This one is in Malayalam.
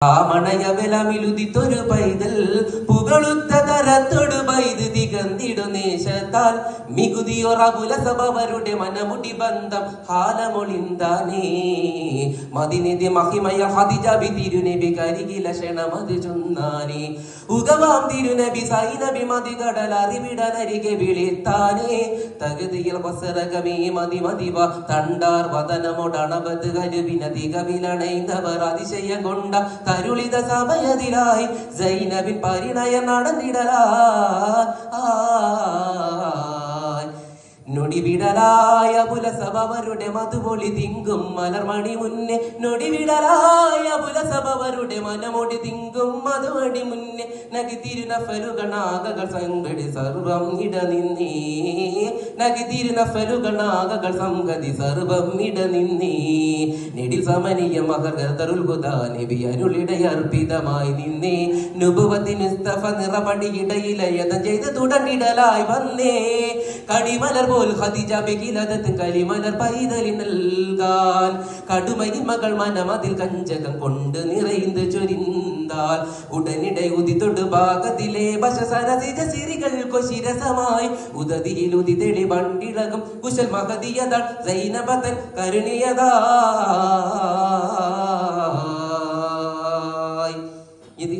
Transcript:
ആമണയവലമിലുദിത്തൊരു പൈതൽ പുകളുത്ത തികന്നിടു നേശത്താൽ മികുതിയൊറകുല സഭവരുടെ മനമുടി ബന്ധം ഹാലമൊളിന്താനേ മതിനിധി മഹിമയ ഹതിജബി തിരുനബി കരികില ക്ഷണമത് ചൊന്നാനേ. ഉഗവാം തിരുനബി സൈനബി മതി കടൽ അറിവിടനരികെ വിളിത്താനേ. തകതിയിൽ വസരകമേ മതി മതിവ തണ്ടാർ വദനമൊടണവത് കരുവിനതി കവിലണൈന്ദവർ അതിശയം കൊണ്ട തരുളിത സമയതിലായി. സൈനബി പരിണയ നടന്നിടലാ. നൊടിവിടലായ പുലസഭവരുടെ മധുപൊളി തിങ്കും. മലർമണി മുന്നേ നൊടിവിടലായ പുലസഭവരുടെ മനമൊടി തിങ്കും. മധുമണി മുന്നേ നഗി തിരുനഫലുഗണാകകൾ സംഗടി സർവം ഇട നിന്നേ തിരുനഫലുഗണാകകൾ സംഗതി സർവം ഇട നിന്നേ. നെടിൽ സമനീയ മഹർഗതരുൽബുദ നബി അരുളിട അർപ്പിതമായി നിന്നേ. നുബുവത്തിന് മുസ്തഫ ഇടയിലയത ചെയ്ത് തുടങ്ങിടലായി വന്നേ. കടിമലർ പോൽ ഖദീജ ബികിലതത്ത് കരിമലർ പൈതലി നൽകാൻ. കടുമരി മകൾ മനമതിൽ കഞ്ചകം കൊണ്ട് നിറൈந்து ചൊരിന്താൽ ഉടനിടെ ഉദിത്തൊടു ഭാഗത്തിലെ ശിരികൾ കൊശിരസമായി ഉദതിയിൽ ഉദിതെളി വണ്ടിളകും കുശൽ മഹതിയതൾ സൈനപതൻ കരുണിയതാ ഇത്